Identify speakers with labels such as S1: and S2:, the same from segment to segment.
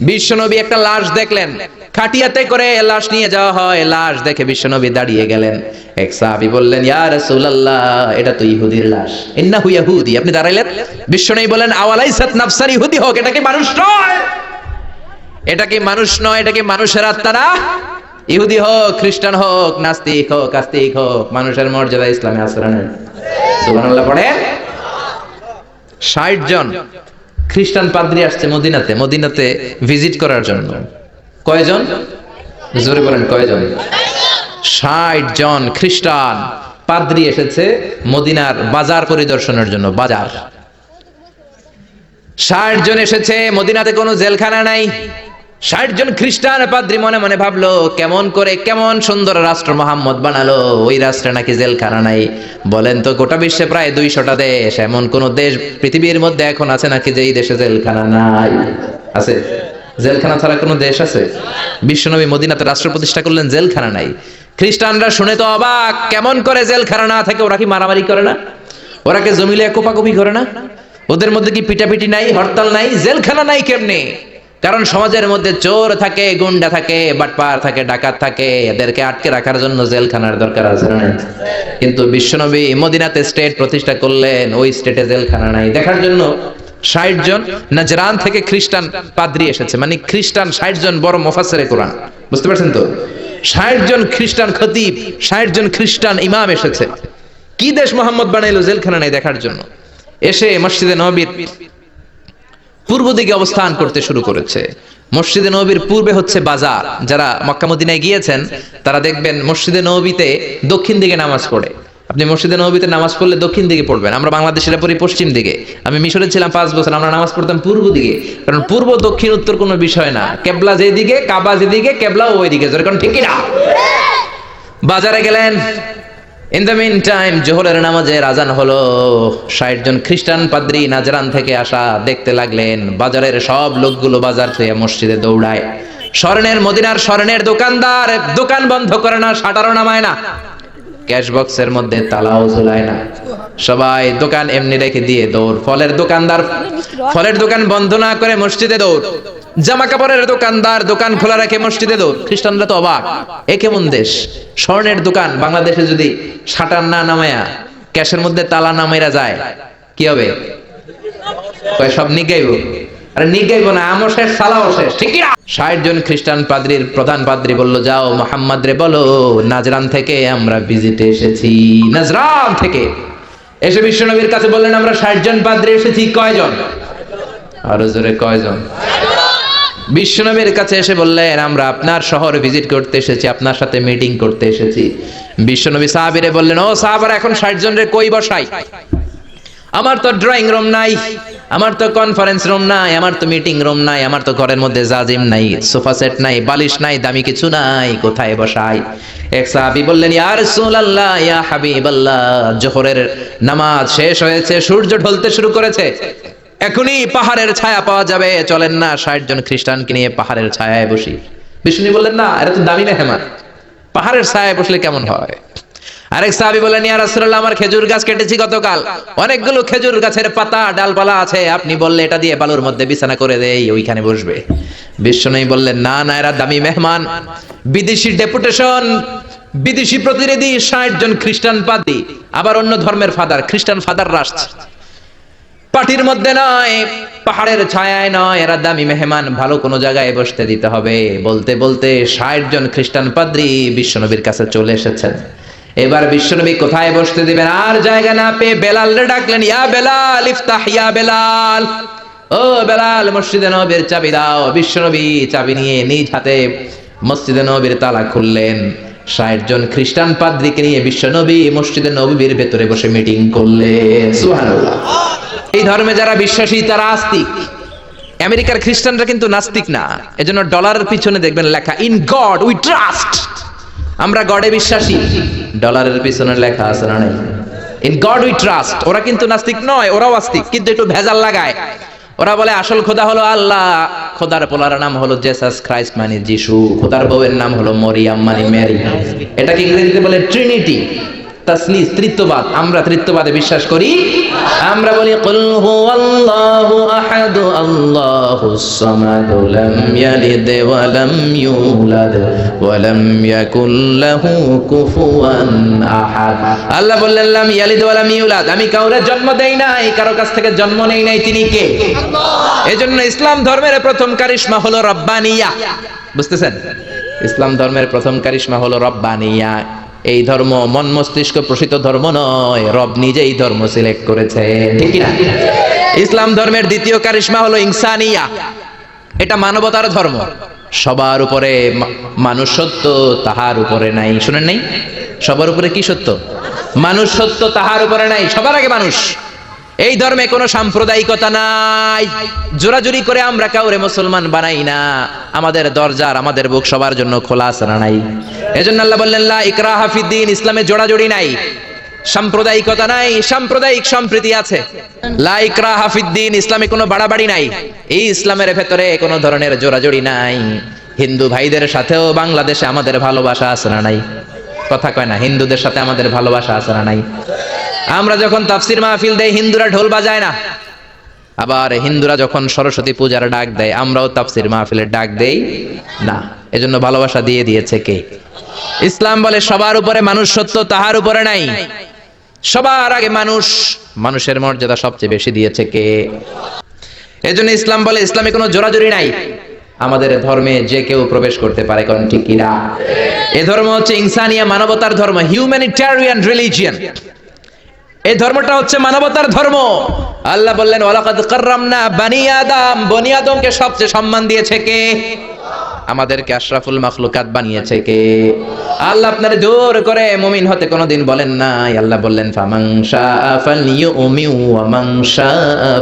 S1: বিশ্বনবী একটা লাশ দেখলেন। খাটিয়াতে করে লাশ নিয়ে যাওয়া হয়। লাশ দেখে বিশ্বনবী দাঁড়িয়ে গেলেন। এক সাহাবী বললেন, ইয়া রাসূলুল্লাহ, এটা তো ইহুদির লাশ। ইন্নাহু ইয়াহুদি আপনি দাঁড়াইলেন। বিশ্বনবী বলেন আওয়ালাইসাত নাফসার ইহুদি হোক, এটা কি মানুষ নয়? এটা কি মানুষ নয়, এটা কি মানুষের আত্মা না? ইহুদি হোক, খ্রিস্টান হোক, নাস্তিক হোক, আস্তিক হোক, মানুষের মর্যাদা ইসলামে আসরা নেই? সুবহানাল্লাহ পড়ে ষাট জন। খ্রিস্টান পাদ্রী আসছে মদিনাতে মদিনাতে ভিজিট করার জন্য। কয়জন? জোরে বলেন, কয়জন? ষাট জন খ্রিস্টান পাদ্রী এসেছে মদিনার বাজার পরিদর্শনের জন্য, বাজার। ষাট জন এসেছে, মদিনাতে কোনো জেলখানা নাই। ষাট জন খ্রিস্টান পাদ্রী মনে মনে ভাবলো, কেমন করে কেমন সুন্দর রাষ্ট্র মোহাম্মদ বানালো, ওই রাষ্ট্রে নাকি জেলখানা নাই। বলেন তো, গোটা বিশ্বে প্রায় দুইশোটা দেশ, এমন কোন দেশ পৃথিবীর মধ্যে এখন আছে নাকি যে এই দেশে জেলখানা নাই? আছে? জেলখানা ছাড়া কোনো দেশ আছে? বিশ্বনবী মদিনাতে রাষ্ট্র প্রতিষ্ঠা করলেন, জেলখানা নাই। খ্রিস্টানরা শুনে তো অবাক, কেমন করে জেলখানা না থাকে ওরা কি মারামারি করে না? ওরা কি জমিলে কোপাকুপি করে না? ওদের মধ্যে কি পিটাপিটি নাই, হরতাল নাই? জেলখানা নাই কেমনে? কারণ সমাজের মধ্যে চোর থাকে, গুন্ডা থাকে, বাটপার থাকে, ডাকাত থাকে, এদেরকে আটকে রাখার জন্য জেলখানার দরকার আছে? কিন্তু বিশ্বনবী মদিনাতে স্টেট প্রতিষ্ঠা করলেন, ওই স্টেটে জেলখানা নাই। দেখার জন্য ষাট জন নাজরান থেকে খ্রিস্টান পাদ্রি এসেছে। মানে খ্রিস্টান ষাট জন বড় মোফাসের কোরআন। বুঝতে পারছেন তো? ষাট জন খ্রিস্টান খতিব, ষাট জন খ্রিস্টান ইমাম এসেছে। কি দেশ মোহাম্মদ বানাইলো জেলখানা নাই দেখার জন্য? এসে মসজিদে নবীর পূর্ব দিকে অবস্থান করতে শুরু করেছে। মসজিদে নবীর পূর্বে হচ্ছে বাজার। যারা মক্কা মদিনায় গিয়েছেন, তারা দেখবেন মসজিদে নবীতে দক্ষিণ দিকে নামাজ পড়ে। আপনি মসজিদে নবীতে নামাজ পড়লে দক্ষিণ দিকে পড়বেন। আমরা বাংলাদেশের পড়ি পশ্চিম দিকে। আমি মিশরে ছিলাম পাঁচ বছর, আমরা নামাজ পড়তাম পূর্ব দিকে। কারণ পূর্ব, দক্ষিণ, উত্তর কোনো বিষয় না। কেবলা যেদিকে, কাবা যেদিকে কেবলা ওই দিকে যেরকম ঠিক না? বাজারে গেলেন। ইন দ্য মিন টাইম জোহরের নামাজে রাজান হলো। ষাট জন খ্রিস্টান পাদ্রী নাজরান থেকে আসা, দেখতে লাগলেন, বাজারের সব লোকগুলো বাজার থেকে মসজিদে দৌড়ায়। স্বর্ণের মদিনার স্বর্ণের দোকানদার, দোকান বন্ধ করে না, সাটারও নামায় না। ক্যাশ বক্সের মধ্যে তালাও ঝুলায় না। সবাই দোকান এমনি রেখে দিয়ে দৌড়। ফলের দোকানদার ফলের দোকান বন্ধ না করে মসজিদে দৌড়। জামা কাপড়ের দোকানদার দোকান খোলা রেখে মসজিদে দৌড়। খ্রিস্টানরা তো অবাক। এ কেমন দেশ? স্বর্ণের দোকান বাংলাদেশে যদি শাটার না নামায়া ক্যাশের মধ্যে তালা নামাইরা যায়, কি হবে? সব নিগাইব আরে নিগাইব না, আমও শেষ, সালাও শেষ, ঠিক না ষাট জন খ্রিস্টান পাদ্রির প্রধান পাদ্রি বলল, যাও মোহাম্মদ রে বলো, নাজরান থেকে আমরা ভিজিটে এসেছি। নাজরান থেকে। এসে বিশ্বনবীর কাছে বললেন, আমরা ষাট জন পাদ্রি এসেছি, কয়জন? আরও জোরে, কয়জন? বিশ্বনবীর কাছে এসে বললেন, আমরা আপনার শহর ভিজিট করতে এসেছি, আপনার সাথে মিটিং করতে এসেছি। বিশ্বনবী সাহাবিরে বললেন, ও সাহাবারা, এখন ষাট জনের কই বসাই? আমার তো ড্রয়িং রুম নাই, আমার তো কনফারেন্স রুম নাই, আমার তো মিটিং রুম নাই, আমার তো ঘরের মধ্যে জাজিম নাই সোফা সেট নাই, বালিশ নাই, দামি কিছু নাই, কোথায় বসাই? এক সাহাবী বললেন, ইয়া রাসূলুল্লাহ, ইয়া হাবিবাল্লাহ, জোহরের নামাজ শেষ হয়েছে, সূর্য ঢলতে শুরু করেছে, এখনই পাহাড়ের ছায়া পাওয়া যাবে, চলেন না, ষাট জন খ্রিস্টানকে নিয়ে পাহাড়ের ছায়ায় বসি। বিষ্ণু বললেন, না এটা তো দামি মেহমান, পাহাড়ের ছায়ায় বসলে কেমন হয়? আরেক সাহাবী বলেন ইয়া রাসূলুল্লাহ, আমার খেজুর গাছ কেটেছি গতকাল। অনেকগুলো খেজুর গাছের পাতা, ডালপালা আছে। আপনি বললে এটা দিয়ে বালুর মধ্যে বিছানা করে দেই, ওইখানে বসবে। বিশ্বনবী বললেন, না না, এরা দামি মেহমান। বিদেশি ডেপুটেশন, বিদেশি প্রতিনিধি, ষাট জন খ্রিস্টান পাদ্রী আবার অন্য ধর্মের ফাদার, খ্রিস্টান ফাদার আসছে। পার্টির মধ্যে নয়, পাহাড়ের ছায়ায় নয়, এরা দামি মেহমান, ভালো কোনো জায়গায় বসতে দিতে হবে। বলতে বলতে ষাট জন খ্রিস্টান পাদ্রী বিশ্বনবীর কাছে চলে এসেছেন। এবার বিশ্বনবী কোথায় বসতে দিবেন? আর জায়গা না পেয়ে বেলাল রে ডাকলেন, ইয়া বেলাল, ইফতাহ, ইয়া বেলাল। ও বেলাল, মসজিদে নবীর চাবি দাও। বিশ্বনবী চাবি নিয়ে নিজ হাতে মসজিদে নবীর তালা খুললেন। ষাট জন খ্রিস্টান পাদ্রীকে নিয়ে বিশ্বনবী মসজিদে নবীর ভেতরে বসে মিটিং করলেন। এই ধর্মে যারা বিশ্বাসী, তারা আস্তিক। আমেরিকার খ্রিস্টানরা কিন্তু নাস্তিক না। এজন্য ডলারের পিছনে দেখবেন লেখা, ইন গড উই ট্রাস্ট। আমরা গডে বিশ্বাসী। ডলারের পিছনে লেখা আছে না নাই? ইন গড উই ট্রাস্ট ওরা কিন্তু নাস্তিক নয়, ওরাও আস্তিক, কিন্তু একটু ভেজাল লাগায়। ওরা বলে, আসল খোদা হলো আল্লাহ। খোদার পোলার নাম হলো জেসাস ক্রাইস্ট মানে যিশু। খোদার বউয়ের নাম হলো মরিয়াম মানে মেরি। এটাকে ইংরেজিতে বলে ট্রিনিটি তাসলিস তৃত্ববাদ। আমরা তৃত্ববাদে বিশ্বাস করি। আমরা বলি, কুল হুয়াল্লাহু আহাদ আল্লাহুস সামাদ লাম ইয়ালিদ ওয়া লাম ইউলাদ ওয়া লাম ইয়াকুল লাহু কুফুয়ান আহাদ। আল্লাহ বললেন, লাম ইয়ালিদ ওয়া লাম ইউলাদ। আমি কাউরে জন্ম দেই নাই, কারও কাছ থেকে জন্ম নেই নাই, তিনি কে? আল্লাহ এজন্য ইসলাম ধর্মের প্রথম কারিশমা হলো রব্বানিয়া। বুঝতেছেন? ইসলাম ধর্মের প্রথম কারিশমা হলো রব্বানিয়া। এই ধর্ম মন মস্তিষ্ক প্রসিত ধর্ম নয়, রব নিজেই ধর্ম সিলেক্ট করেছে। ঠিক না ইসলাম ধর্মের দ্বিতীয় কারিশমা হলো ইনসানিয়া। এটা মানবতার ধর্ম। সবার উপরে মানুষ সত্য, তাহার উপরে নাই। শুনেন নাই? সবার উপরে কি সত্য? মানুষ সত্য, তাহার উপরে নাই। সবার আগে মানুষ। এই ধর্মে কোনো সাম্প্রদায়িকতা নাই। জোরাজুরি করে আমরা কাউরে মুসলমান বানাই না। আমাদের দরজার আমাদের বুক সবার জন্য খোলা আছে নাই? এজন্য আল্লাহ বললেন, লা ইকরাহা ফিদ্দিন ইসলামে জোড়াজুড়ি নাই। সাম্প্রদায়িকতা নাই, সাম্প্রদায়িক সম্প্রীতি আছে। লা ইকরাহা ফিদ্দিন ইসলামে কোনো বাড়াবাড়ি নাই। এই ইসলামের ভেতরে কোনো ধরনের জোড়াজুড়ি নাই। হিন্দু ভাইদের সাথেও বাংলাদেশে আমাদের ভালোবাসা আছে না নাই? কথা কয় না, হিন্দুদের সাথে আমাদের ভালোবাসা আছে না নাই? আমরা যখন তাফসির মাহফিল দেয় হিন্দুরা ঢোল বাজায় না। আবার হিন্দুরা যখন সরস্বতী পূজার ডাক দেয়, আমরাও তাফসির মাহফিলের ডাক দেই না। এজন্য ভালোবাসা দিয়ে দিয়েছে কে? ইসলাম বলে সবার উপরে মানুষ সত্য, তাহার উপরে নাই। সবার আগে মানুষ, মানুষের মর্যাদা সবচেয়ে বেশি দিয়েছে কে? এজন্য ইসলাম বলে ইসলামে কোনো জোরাজুরি নাই। আমাদের ধর্মে যে কেউ প্রবেশ করতে পারে কোন ঠিক কিনা? এ ধর্ম হচ্ছে ইনসানিয়া মানবতার ধর্ম হিউম্যানিটেরিয়ান রিলিজিয়ান এই ধর্মটা হচ্ছে মানবতার ধর্ম। আল্লাহ বললেন, ওয়ালাকাদ কাররামনা বানি আদম। বনি আদমকে সবচেয়ে সম্মান দিয়েছে কে? আমাদেরকে আশরাফুল মাখলুকাত বানিয়েছে কে? আল্লাহ আপনার জোর করে মুমিন হতে কোনোদিন বলেন নাই। আল্লাহ বললেন, ফামান শাআ ফালইউমি ওয়া মান শাআ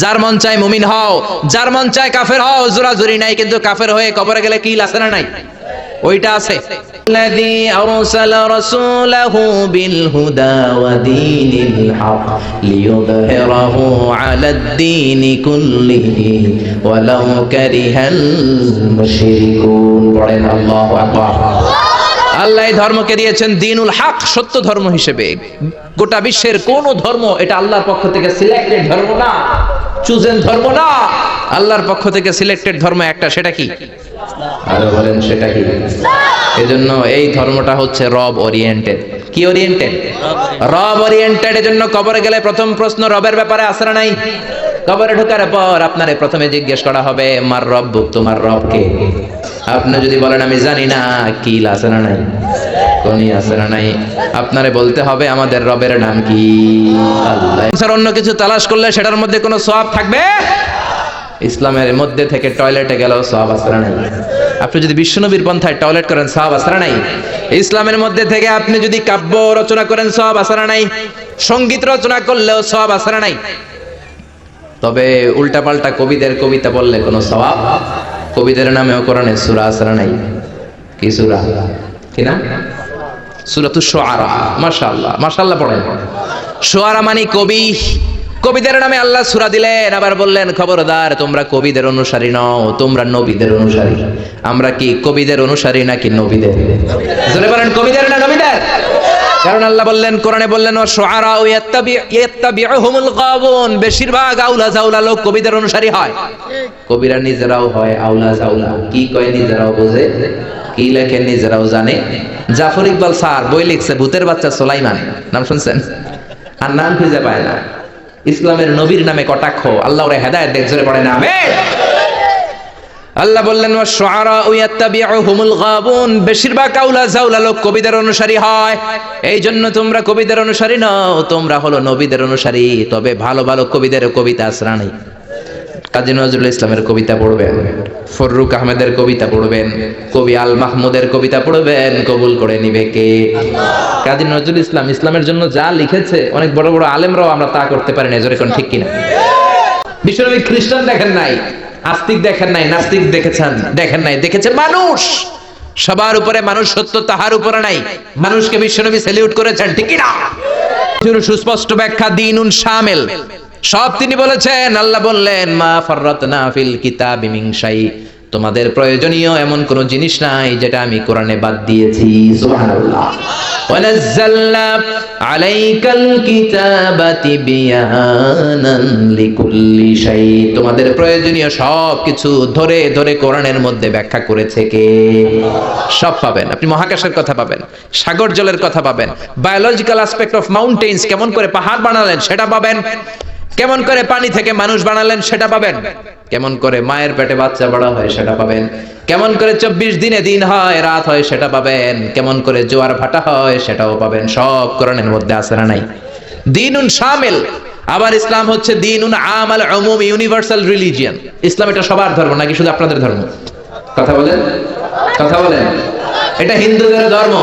S1: যার মন চায় মুমিন হও, যার মন চায় কাফের হও, জোরাজুরি নাই, কিন্তু কাফের হয়ে কবরে গেলে কি আছে না নাই? ওইটা আছে الذي أرسل رسوله بالهدى ودين الحق ليظهره على الدين كله ولو كره المشركون পড়েন আল্লাহু আকবার আল্লাহ এই ধর্মকে দিয়েছেন দিনুল হক সত্য ধর্ম হিসেবে গোটা বিশ্বের কোন ধর্ম এটা আল্লাহর পক্ষ থেকে সিলেক্টেড ধর্ম না চুজেন ধর্ম না। আল্লাহর পক্ষ থেকে সিলেক্টেড ধর্ম একটা, সেটা কি? আরও বলেন, সেটা কি? এজন্য এই ধর্মটা হচ্ছে রব ওরিয়েন্টেড কি ওরিয়েন্টেড রব ওরিয়েন্টেড এজন্য কবরে গেলে প্রথম প্রশ্ন রবের ব্যাপারে আসরা নাই? কবরে ঢোকার পর আপনারে প্রথমে জিজ্ঞেস করা হবে, মার রব, তোমার রব কে আপনি যদি বলেন, আমি জানি না, কি না নাই? কোনি আছে নাই। আপনারে বলতে হবে, আমাদের রবের নাম কি? আল্লাহ। অন্য কিছু তালাশ করলে সেটার মধ্যে কোনো সওয়াব থাকবে? ইসলামের মধ্যে থেকে টয়লেটে গেলেও সব আসরা নাই। আপনি যদি বিশ্বনবীর পন্থায় টয়লেট করেন সব আসরা নাই। ইসলামের মধ্যে থেকে আপনি যদি কাব্য রচনা করেন সব আসরা নাই। সংগীত রচনা করলেও সব আসরা নাই। তবে উল্টাপাল্টা কবিদের কবিতা বললে কোনো সওয়াব কবিদের নামেও কোরআনে সূরা আসরা নাই। কি সূরা? কি সূরাতুশ শুআরা মাশাল্লাহ মাশাল্লাহ পড়েন। শুআরা মানে কবি। কবিদের নামে আল্লাহ সুরা দিলেন, আবার বললেন, খবরদার, তোমরা কবিদের অনুসারী নও, তোমরা নবীদের অনুসারী। আমরা কি কবিদের অনুসারী নাকি নবীদের? বলেন, কবিদের না নবীদের? কারণ আল্লাহ বললেন, কোরআনে বললেন ও শুআরা ও ইয়াত্তাবিউহুমুল গাবুন। বেশিরভাগ আউলা জাউলা লোক কবিদের অনুসারী হয়। কবিরা নিজেরাও হয়, আউলা জাউলা। কি কয় নিজেরাও বোঝে, কি লেখেন নিজেরাও জানে। জাফর ইকবাল স্যার বই লিখছে, ভূতের বাচ্চা সোলাইমান। নাম শুনছেন? আর নাম খুঁজে পায় না। ইসলামের নবীর নামে কটাক্ষ আল্লাহ ওরে হেদায়েত দেখ, জোরে পড়ে না, আমিন। আল্লাহ বললেন বেশিরভাগ আউলা জাউলা লোক কবিদের অনুসারী হয়। এই জন্য তোমরা কবিদের অনুসারী নও, তোমরা হলো নবীদের অনুসারী। তবে ভালো ভালো কবিদের কবিতা আসরা নেই। কাজী নজরুল ইসলামের কবিতা পড়বেন, ফররুক আহমেদের কবিতা পড়বেন, কবি আল মাহমুদের কবিতা পড়বেন, কবুল করে নিবে কে? কাজী নজরুল ইসলাম, ইসলামের জন্য যা লিখেছে, অনেক বড় বড় আলেমরাও আমরা তা করতে পারি না জোরে কোন ঠিক কিনা? বিশ্বনবী খ্রিস্টান দেখেন নাই। আস্তিক দেখেন নাই, নাস্তিক দেখেছেন, দেখেন নাই। দেখেছে মানুষ? সবার উপরে মানুষ সত্য, তাহার উপরে নাই। মানুষকে বিশ্বনবী সেলিউট করেছেন, ঠিক না সুস্পষ্ট ব্যাখ্যা, দিনুন শামিল। সব তিনি বলেছেন, আল্লাহ বললেন, মা ফাররাতনা ফিল কিতাবি মিন শাই। তোমাদের প্রয়োজনীয় এমন কোনো জিনিস নাই যেটা আমি কোরআনে বাদ দিয়েছি তোমাদের প্রয়োজনীয় সব কিছু ধরে ধরে কোরআনের মধ্যে ব্যাখ্যা করেছে কে? সব পাবেন। আপনি মহাকাশের কথা পাবেন সাগর জলের কথা পাবেন বায়োলজিক্যাল অ্যাসপেক্ট অফ মাউন্টেন্স কেমন করে পাহাড় বানালেন সেটা পাবেন। কেমন করে পানি থেকে মানুষ বানালেন সেটা পাবেন? কেমন করে মায়ের পেটে বাচ্চা বড় হয় সেটা পাবেন? কেমন করে চব্বিশ দিনে দিন হয়, রাত হয় সেটা পাবেন? কেমন করে জোয়ার ভাটা হয় সেটাও পাবেন? সব করণের মধ্যে না নাই? দিনুন শামিল। আবার ইসলাম হচ্ছে দিনুন আমাল উমুম, ইউনিভার্সাল রিলিজিয়ান। ইসলাম এটা সবার ধর্ম, নাকি শুধু আপনাদের ধর্ম? কথা বলেন? কথা বলেন। এটা হিন্দুদের ধর্ম।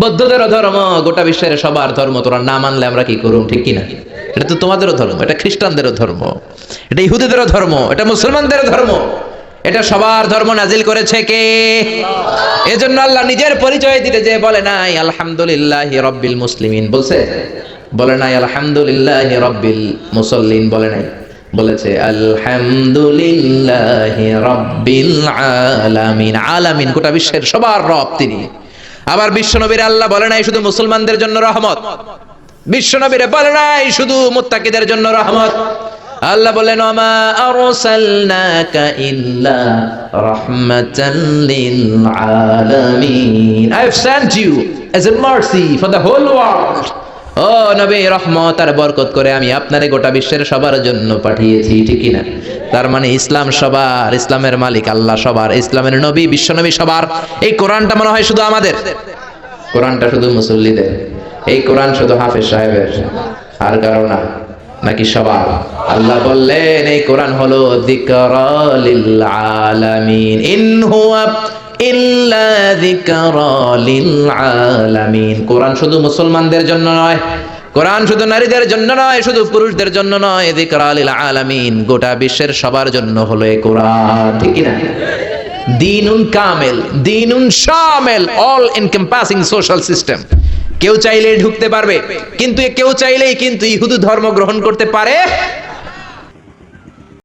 S1: বৌদ্ধদেরও ধর্ম, গোটা বিশ্বের সবার ধর্ম। তোরা না মানলে আমরা কি করুম, ঠিক কিনা? এটা তো তোমাদেরও ধর্ম, এটা খ্রিস্টানদেরও ধর্ম, এটা ইহুদিদেরও ধর্ম, এটা মুসলমানদেরও ধর্ম। এটা সবার ধর্ম নাজিল করেছে কে? এজন্য আল্লাহ নিজের পরিচয় দিতে যে বলে নাই, আলহামদুলিল্লাহ রব্বিল মুসলিমিন বলছে? বলে নাই, আলহামদুলিল্লাহ রব্বিল মুসল্লিন বলে নাই। বলেছে, আলহামদুলিল্লাহ রব্বিল আলামিন আলামিন, গোটা বিশ্বের সবার রব তিনি। আবার বিশ্বনবীর আল্লাহ বলে নাই, শুধু মুসলমানদের জন্য রহমত বিশ্বনবীরে বলে নাই, শুধু মুত্তাকিদের জন্য রহমত। আল্লাহ বলেন ওমা আরসালনাকা ইল্লা রাহমাতান লিল আলামিন I have sent you as a mercy for the whole world ও নবী, রহমত আর বরকত করে আমি আপনারে গোটা বিশ্বের সবার জন্য পাঠিয়েছি ঠিকই না তার মানে ইসলাম সবার, ইসলামের মালিক আল্লাহ সবার, ইসলামের নবী, বিশ্বনবী সবার। এই কোরআনটা মনে হয় শুধু আমাদের। কোরআনটা শুধু মুসল্লিদের। এই কোরআন শুধু হাফেজ সাহেবের, আর কারও না, নাকি সবার? আল্লাহ বললেন, এই কোরআন হলো আলামিন কোরআন শুধু মুসলমানদের জন্য নয়, কোরআন শুধু নারীদের জন্য নয়, শুধু পুরুষদের জন্য নয়, যিকরা আলামিন গোটা বিশ্বের সবার জন্য হলো এই কোরআন। ঠিক না দিনুন কামেল, দিনুন শামেল অল এনকম্পাসিং সোশ্যাল সিস্টেম। কেউ চাইলেই ঢুকতে পারবে কিন্তু কেউ চাইলেই কিন্তু ইহুদু ধর্ম গ্রহণ করতে পারে